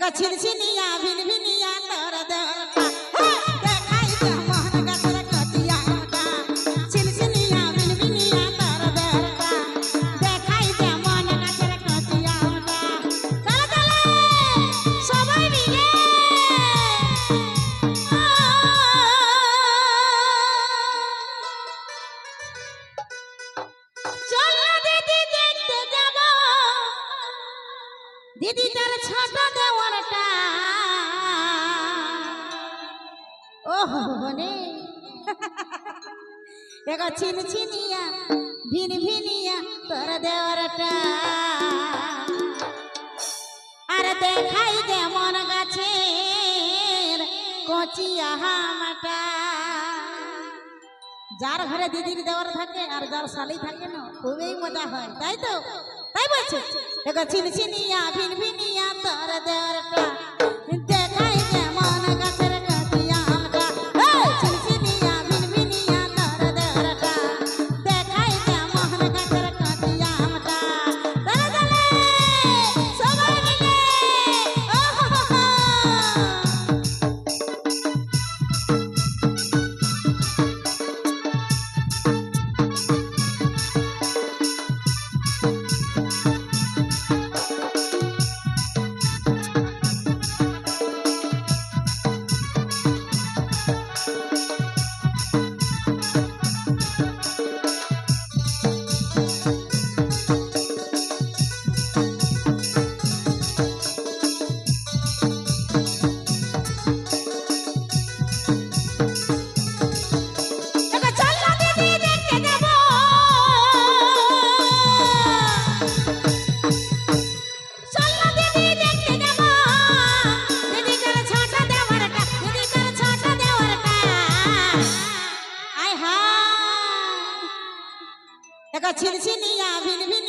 এগো ছিনছিনিয়া ভিন ভিনিয়া তোর দেওরটা দিদি তার ছোট দেওয়ারটা ওহ বনে। এগো ছিন ছিনিয়া ভিন ভিনিয়া তোর দেওয়ারটা আর দেখাই দে মন গাছের কচিয়া হামাটা। যার ঘরে দিদির দেওয়ার থাকে আর যার শালি থাকে না, খুবই মজা হয়, তাই তো? তাই বলছে? এগো ছিন ছিনিয়া ভিন ভিনিয়া তোর দেওয়ারটা ছিলছিনিয়া ভিন ভিন